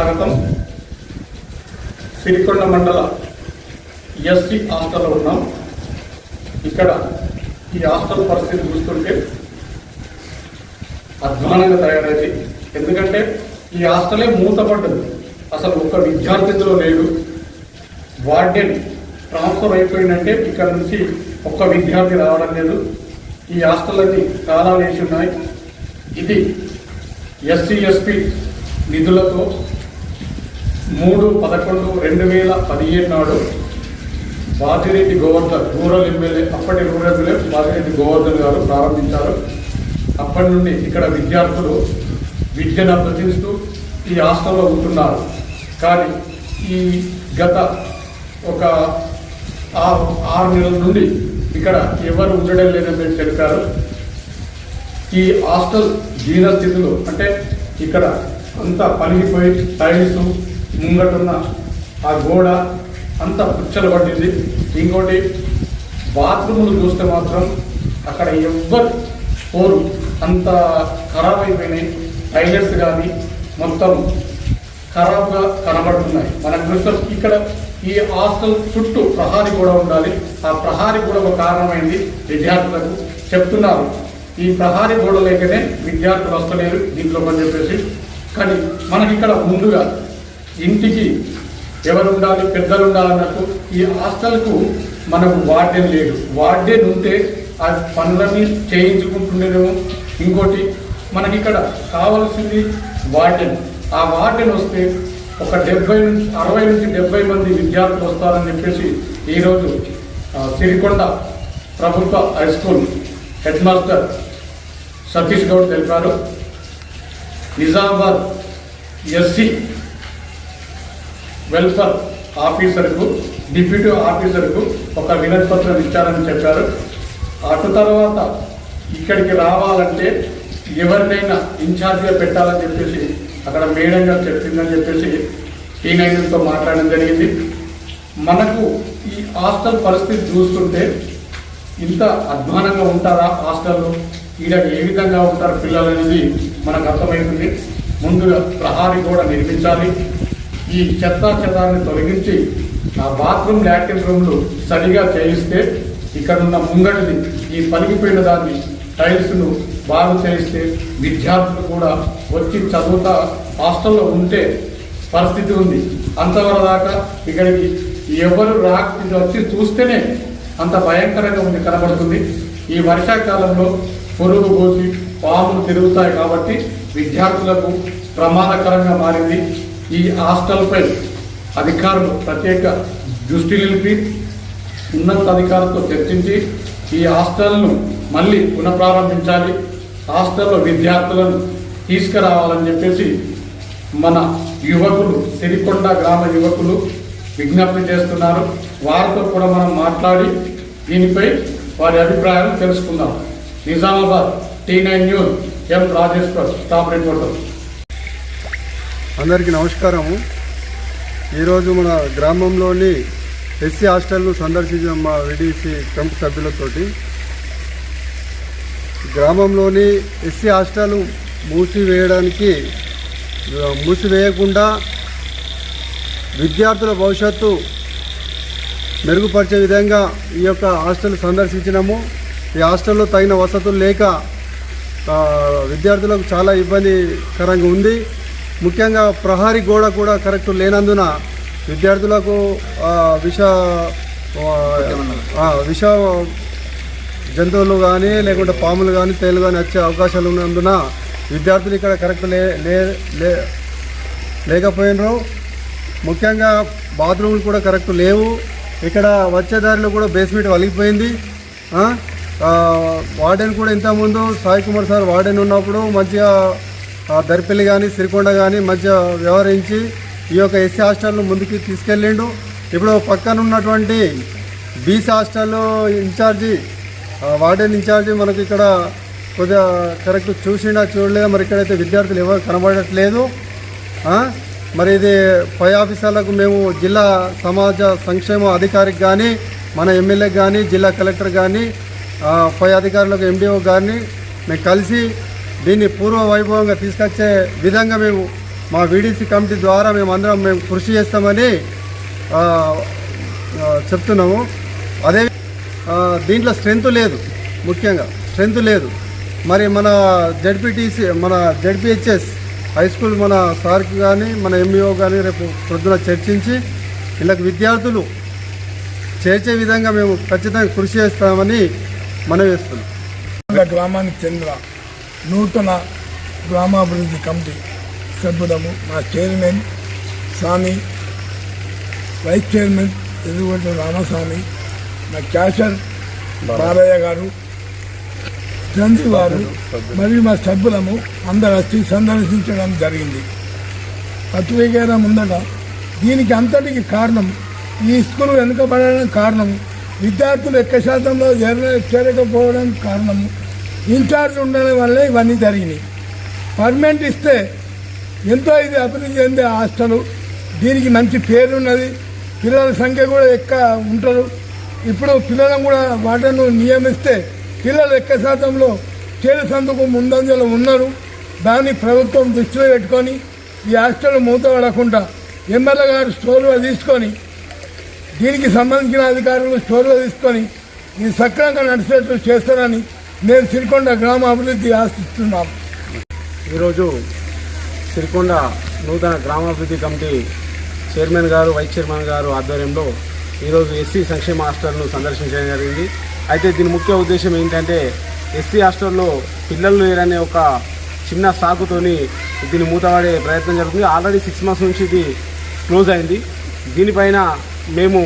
స్వాగతం. సిరికొండ మండల ఎస్సీ హాస్టల్లో ఉన్నాం. ఇక్కడ ఈ హాస్టల్ పరిస్థితి చూస్తుంటే అధ్వానంగా తయారైంది. ఎందుకంటే ఈ హాస్టలే మూతపడ్డది అసలు ఒక్క విద్యార్థిలో లేడు. వార్డెన్ ట్రాన్స్ఫర్ అయిపోయిందంటే ఇక్కడ నుంచి ఒక్క విద్యార్థి రావడం లేదు. ఈ హాస్టల్లన్నీ తాళాలు వేసి ఉన్నాయి. ఇది ఎస్సీ ఎస్పీ నిధులతో మూడు పదకొండు రెండు వేల పదిహేడు నాడు బాతిరెడ్డి గోవర్ధన్ రూరల్ ఎమ్మెల్యే అప్పటి రూరల్ ఎమ్మెల్యే బాతిరెడ్డి గోవర్ధన్ గారు ప్రారంభించారు. అప్పటి నుండి ఇక్కడ విద్యార్థులు విద్యను అభ్యసిస్తూ ఈ హాస్టల్లో ఉంటున్నారు. కానీ ఈ గత ఒక ఆరు ఆరు నెలల నుండి ఇక్కడ ఎవరు ఉండడం లేదని తెలిపారు. ఈ హాస్టల్ దీన స్థితిలో అంటే ఇక్కడ అంతా పలిగిపోయి టైల్స్ ముంగటున్న ఆ గోడ అంతా పుచ్చలు పట్టింది. ఇంకోటి బాత్రూములు చూస్తే మాత్రం అక్కడ ఎవ్వరు పోరు. అంత ఖరాబ్ అయిపోయినాయి. టైలెట్స్ కానీ మొత్తం ఖరాబ్గా కనబడుతున్నాయి. మనకు చూస్తే ఇక్కడ ఈ హాస్టల్ చుట్టూ ప్రహారీ కూడా ఉండాలి. ఆ ప్రహారీ కూడా ఒక కారణమైంది విద్యార్థులకు చెప్తున్నారు. ఈ ప్రహారీ గోడ లేకనే విద్యార్థులు వస్తలేరు దీంట్లో అని చెప్పేసి. కానీ మనకి ఇక్కడ ముందుగా ఇంటికి ఎవరు ఉండాలి పెద్దలు ఉండాలన్నట్టు ఈ హాస్టల్కు మనకు వార్డెన్ లేడు వార్డెన్ ఉంటే ఆ పనులన్నీ చేయించుకుంటుండేమో ఇంకోటి మనకి ఇక్కడ కావలసింది వార్డెన్. ఆ వార్డెన్ వస్తే ఒక డెబ్బై నుంచి అరవై నుంచి డెబ్బై మంది విద్యార్థులు వస్తారని చెప్పేసి ఈరోజు సిరికొండ ప్రభుత్వ high school head master Satish Goud తెలిపారు. నిజామాబాద్ ఎస్సీ వెల్ఫేర్ ఆఫీసర్కు డిప్యూటీ ఆఫీసర్కు ఒక వినతి పత్రం ఇచ్చారని చెప్పారు. అటు తర్వాత ఇక్కడికి రావాలంటే ఎవరినైనా ఇన్ఛార్జ్గా పెట్టాలని చెప్పేసి అక్కడ మేడం గారు చెప్పిందని చెప్పేసి ఈ నైన్తో మాట్లాడడం జరిగింది. మనకు ఈ హాస్టల్ పరిస్థితి చూస్తుంటే ఇంత అధ్వానంగా ఉంటారా హాస్టల్లో? ఈడ ఏ విధంగా ఉంటారు పిల్లలు అనేది మనకు అర్థమవుతుంది. ముందుగా ప్రహారీ కూడా నిర్మించాలి. ఈ చెత్త చెదాన్ని తొలగించి ఆ బాత్రూమ్ లాట్రిన్ రూమ్లు సరిగా చేయిస్తే ఇక్కడున్న ముంగటిది ఈ పలిగిపోయిన దాన్ని టైల్స్ను బాగు చేయిస్తే విద్యార్థులు కూడా వచ్చి చదువుతా హాస్టల్లో ఉంటే పరిస్థితి ఉంది. అంతవరకు దాకా ఇక్కడికి ఎవరు రా ఇది వచ్చి చూస్తేనే అంత భయంకరంగా ఉంది కనబడుతుంది. ఈ వర్షాకాలంలో పొరుగు పోసి పాములు తిరుగుతాయి కాబట్టి విద్యార్థులకు ప్రమాదకరంగా మారింది. ఈ హాస్టల్పై అధికారులు ప్రత్యేక దృష్టి నిలిపి ఉన్నత అధికారులతో చర్చించి ఈ హాస్టల్ను మళ్ళీ పునఃప్రారంభించాలి హాస్టల్లో విద్యార్థులను తీసుకురావాలని చెప్పేసి మన యువకులు సిరికొండ గ్రామ యువకులు విజ్ఞప్తి చేస్తున్నారు. వారితో కూడా మనం మాట్లాడి దీనిపై వారి అభిప్రాయాలు తెలుసుకుందాం. Nizamabad T nine news M Rajeshwar staff reporter. అందరికీ నమస్కారము. ఈరోజు మన గ్రామంలోని ఎస్సీ హాస్టల్ను సందర్శించిన మా విడిసి క్యాంప్ సభ్యులతోటి గ్రామంలోని ఎస్సీ హాస్టల్ మూసివేయడానికి మూసివేయకుండా విద్యార్థుల భవిష్యత్తు మెరుగుపరిచే విధంగా ఈ యొక్క హాస్టల్ సందర్శించినాము. ఈ హాస్టల్లో తగిన వసతులు లేక విద్యార్థులకు చాలా ఇబ్బందికరంగా ఉంది. ముఖ్యంగా ప్రహారీ గోడ కూడా కరెక్ట్ లేనందున విద్యార్థులకు విష విష జంతువులు కానీ లేకుంటే పాములు కానీ తేలు కానీ వచ్చే అవకాశాలు ఉన్నందున విద్యార్థులు ఇక్కడ కరెక్ట్ లే లే- లే- లేకపోయినరు. ముఖ్యంగా బాత్రూములు కూడా కరెక్ట్ లేవు. ఇక్కడ వచ్చే దారిలో కూడా బేస్మెంట్ వలిగిపోయింది. వార్డెన్ కూడా ఇంతకుముందు సాయి కుమార్ సార్ వార్డెన్ ఉన్నప్పుడు మంచిగా దరిపల్లి కానీ సిరికొండ కానీ మధ్య వ్యవహరించి ఈ యొక్క ఎస్సీ హాస్టల్ను ముందుకు తీసుకెళ్ళిండు. ఇప్పుడు పక్కన ఉన్నటువంటి BC hostel incharge warden incharge మనకి ఇక్కడ కొద్దిగా కరెక్ట్ చూసినా చూడలేదు? మరి ఇక్కడైతే విద్యార్థులు ఎవరు కనబడట్లేదు. మరి ఇది పై ఆఫీసర్లకు మేము జిల్లా సమాజ సంక్షేమ అధికారికి కానీ మన ఎమ్మెల్యేకి కానీ జిల్లా కలెక్టర్ కానీ పై అధికారులకు ఎండిఓ గారిని మేము కలిసి దీన్ని పూర్వ వైభవంగా తీసుకొచ్చే విధంగా మేము మా వీడీసీ కమిటీ ద్వారా మేమందరం మేము కృషి చేస్తామని చెప్తున్నాము. అదే దీంట్లో స్ట్రెంత్ లేదు ముఖ్యంగా స్ట్రెంత్ లేదు. మరి మన జడ్పీటీసీ మన జడ్పిహెచ్ఎస్ హై స్కూల్ మన సార్కి కానీ మన ఎంఈఓ కానీ రేపు ప్రొద్దున చర్చించి వీళ్ళకి విద్యార్థులు చేర్చే విధంగా మేము ఖచ్చితంగా కృషి చేస్తామని మనవి చేస్తున్నాం. గ్రామానికి చెందిన నూతన గ్రామాభివృద్ధి కమిటీ సభ్యులము మా chairman Swamy vice chairman Edugunta Ramaswamy మా క్యాషర్ బాలయ్య గారు చంద్రు వారు మరియు మా సభ్యులము అందరు వచ్చి సందర్శించడం జరిగింది. పత్రికేర ముందట దీనికి అంతటికి కారణం ఈ స్కూల్ వెనుకబడడానికి కారణం విద్యార్థులు ఎక్కువ శాతంలో చేరకపోవడానికి కారణము. ఇన్ఛార్జ్ ఉండడం వల్లే ఇవన్నీ జరిగినాయి. పర్మనెంట్ ఇస్తే ఎంతో ఇది అభివృద్ధి చెందే హాస్టల్. దీనికి మంచి పేరు ఉన్నది పిల్లల సంఖ్య కూడా ఎక్కువ ఉంటారు. ఇప్పుడు పిల్లలను కూడా వాటను నియమిస్తే పిల్లలు ఎక్కువ శాతంలో చేరేసందుకు ముందంజలో ఉన్నారు. దాన్ని ప్రభుత్వం దృష్టిలో పెట్టుకొని ఈ హాస్టల్ మూత పడకుండా ఎమ్మెల్యే గారు స్టోర్లో తీసుకొని దీనికి సంబంధించిన అధికారులు స్టోర్లో తీసుకొని ఇది సక్రమంగా నడిచేట్లు చేస్తారని నేను సిరికొండ గ్రామ అభివృద్ధి ఆశిస్తున్నాను ఈరోజు సిరికొండ నూతన గ్రామాభివృద్ధి committee chairman garu vice chairman garu ఆధ్వర్యంలో ఈరోజు ఎస్సీ సంక్షేమ హాస్టల్ను సందర్శించడం జరిగింది. అయితే దీని ముఖ్య ఉద్దేశం ఏంటంటే ఎస్సీ హాస్టల్లో పిల్లలు లేరనే ఒక చిన్న సాకుతోని దీన్ని మూతపడే ప్రయత్నం జరుగుతుంది. ఆల్రెడీ సిక్స్ మంత్స్ నుంచి ఇది క్లోజ్ అయింది. దీనిపైన మేము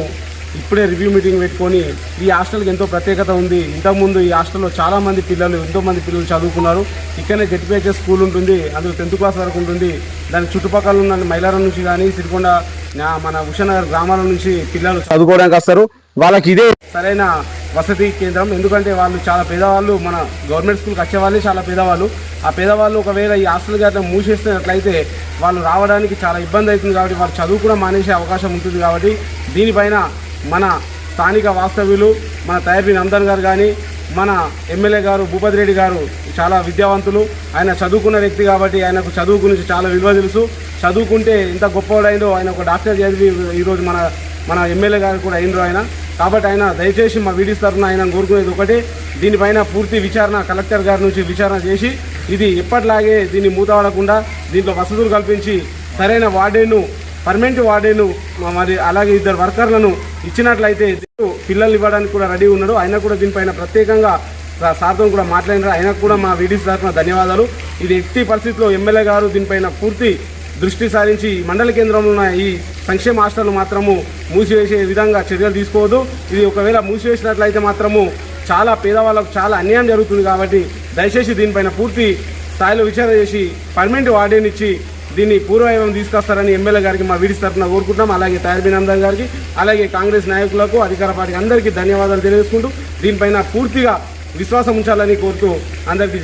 ఇప్పుడే రివ్యూ మీటింగ్ పెట్టుకొని ఈ హాస్టల్కి ఎంతో ప్రత్యేకత ఉంది. ఇంతకుముందు ఈ హాస్టల్లో చాలామంది పిల్లలు ఎంతోమంది పిల్లలు చదువుకున్నారు. ఇక్కడనే జెడ్పీహెచ్ఎస్ స్కూల్ ఉంటుంది అందులో టెన్త్ క్లాస్ వరకు ఉంటుంది. దాని చుట్టుపక్కల ఉన్న మైలారం నుంచి కానీ సిరికొండ మన హుషనగర్ గ్రామాల నుంచి పిల్లలు చదువుకోవడానికి వస్తారు. వాళ్ళకి ఇదే సరైన వసతి కేంద్రం. ఎందుకంటే వాళ్ళు చాలా పేదవాళ్ళు మన గవర్నమెంట్ స్కూల్కి వచ్చేవాళ్ళే చాలా పేదవాళ్ళు. ఆ పేదవాళ్ళు ఒకవేళ ఈ హాస్టల్ గారిని మూసేస్తున్నట్లయితే వాళ్ళు రావడానికి చాలా ఇబ్బంది అవుతుంది కాబట్టి వాళ్ళు చదువు కూడా మానేసే అవకాశం ఉంటుంది కాబట్టి దీనిపైన మన స్థానిక వాస్తవ్యులు మన తయారీ నందన్ గారు కానీ మన ఎమ్మెల్యే గారు భూపతి రెడ్డి గారు చాలా విద్యావంతులు. ఆయన చదువుకున్న వ్యక్తి కాబట్టి ఆయనకు చదువు గురించి చాలా విలువ తెలుసు. చదువుకుంటే ఇంత గొప్పవాడైందో ఆయన ఒక డాక్టర్ చదివి ఈరోజు మన మన ఎమ్మెల్యే గారు కూడా అయినరు ఆయన. కాబట్టి ఆయన దయచేసి మా వీడియోస్ తరఫున ఆయన కోరుకునేది ఒకటి. దీనిపైన పూర్తి విచారణ కలెక్టర్ గారి నుంచి విచారణ చేసి ఇది ఎప్పటిలాగే దీన్ని మూతపడకుండా దీంట్లో వసతులు కల్పించి సరైన వార్డెన్ను పర్మనెంట్ వార్డెన్ను మరి అలాగే ఇద్దరు వర్కర్లను ఇచ్చినట్లయితే పిల్లలు ఇవ్వడానికి కూడా రెడీ ఉన్నాడు. ఆయన కూడా దీనిపైన ప్రత్యేకంగా సా- సార్తో కూడా మాట్లాడినారు. ఆయనకు కూడా మా వీడియోస్ తరఫున ధన్యవాదాలు. ఇది ఎట్టి పరిస్థితిలో ఎమ్మెల్యే గారు దీనిపైన పూర్తి దృష్టి సారించి మండల కేంద్రంలో ఉన్న ఈ సంక్షేమ హాస్టల్ మాత్రము మూసివేసే విధంగా చర్యలు తీసుకోవద్దు. ఇది ఒకవేళ మూసివేసినట్లయితే మాత్రము చాలా పేదవాళ్ళకు చాలా అన్యాయం జరుగుతుంది కాబట్టి దయచేసి దీనిపైన పూర్తి స్థాయిలో విచారణ చేసి పర్మనెంట్ వార్డెన్ ఇచ్చి దీన్ని పూర్వవైభవం తీసుకొస్తారని ఎమ్మెల్యే గారికి మా వీడిస్ తరఫున కోరుకుంటున్నాం. అలాగే నందన్ గారికి అలాగే కాంగ్రెస్ నాయకులకు అధికార పార్టీ అందరికీ ధన్యవాదాలు తెలియజేసుకుంటూ దీనిపైన పూర్తిగా విశ్వాసం ఉంచాలని కోరుతూ అందరికీ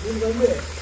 In 会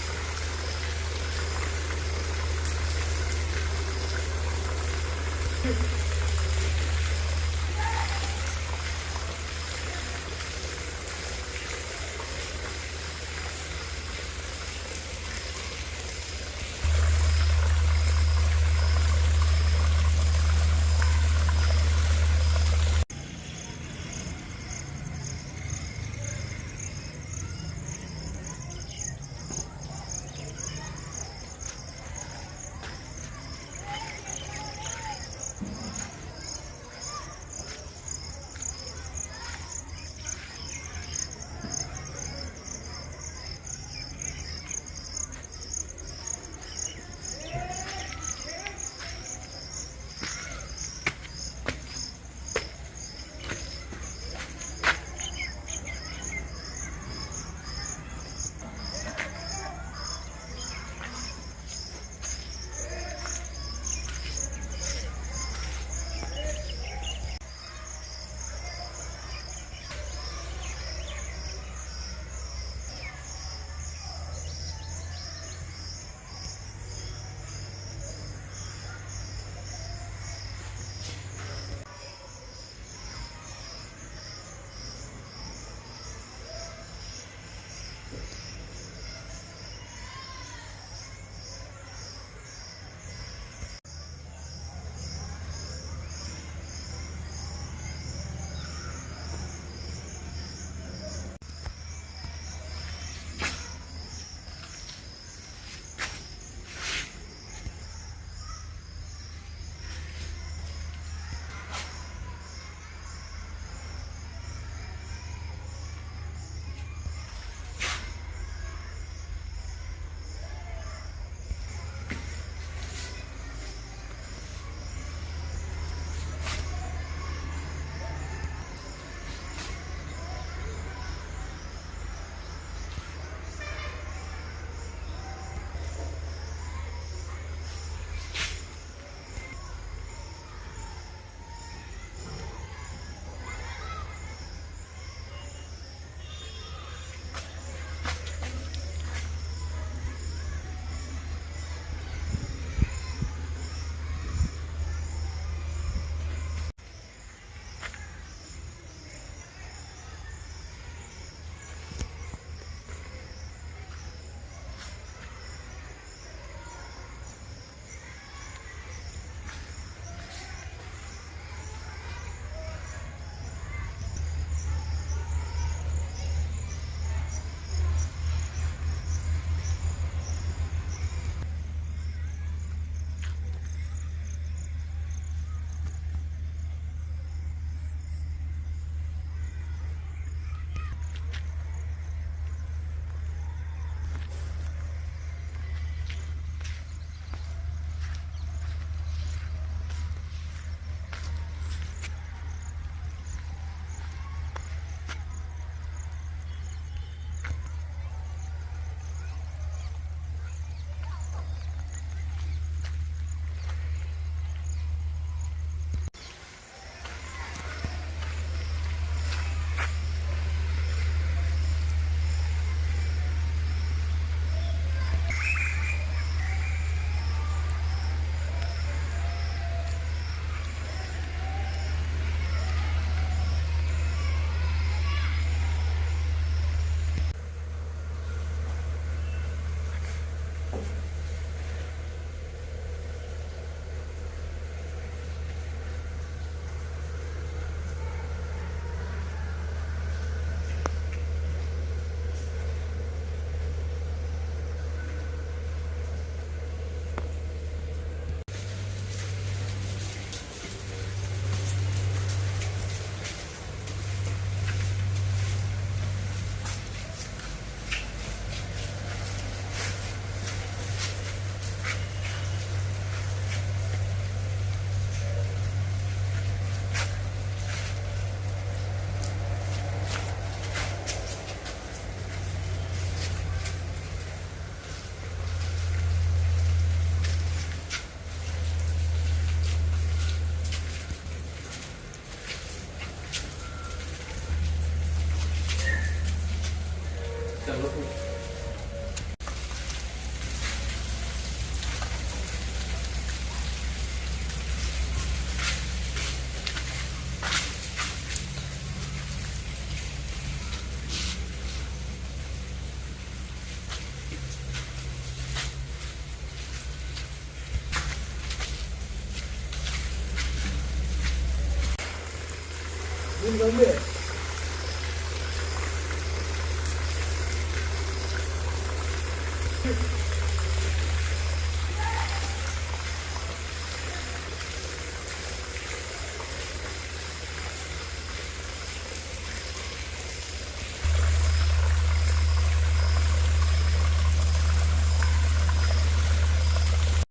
దీనికంటే దీనికి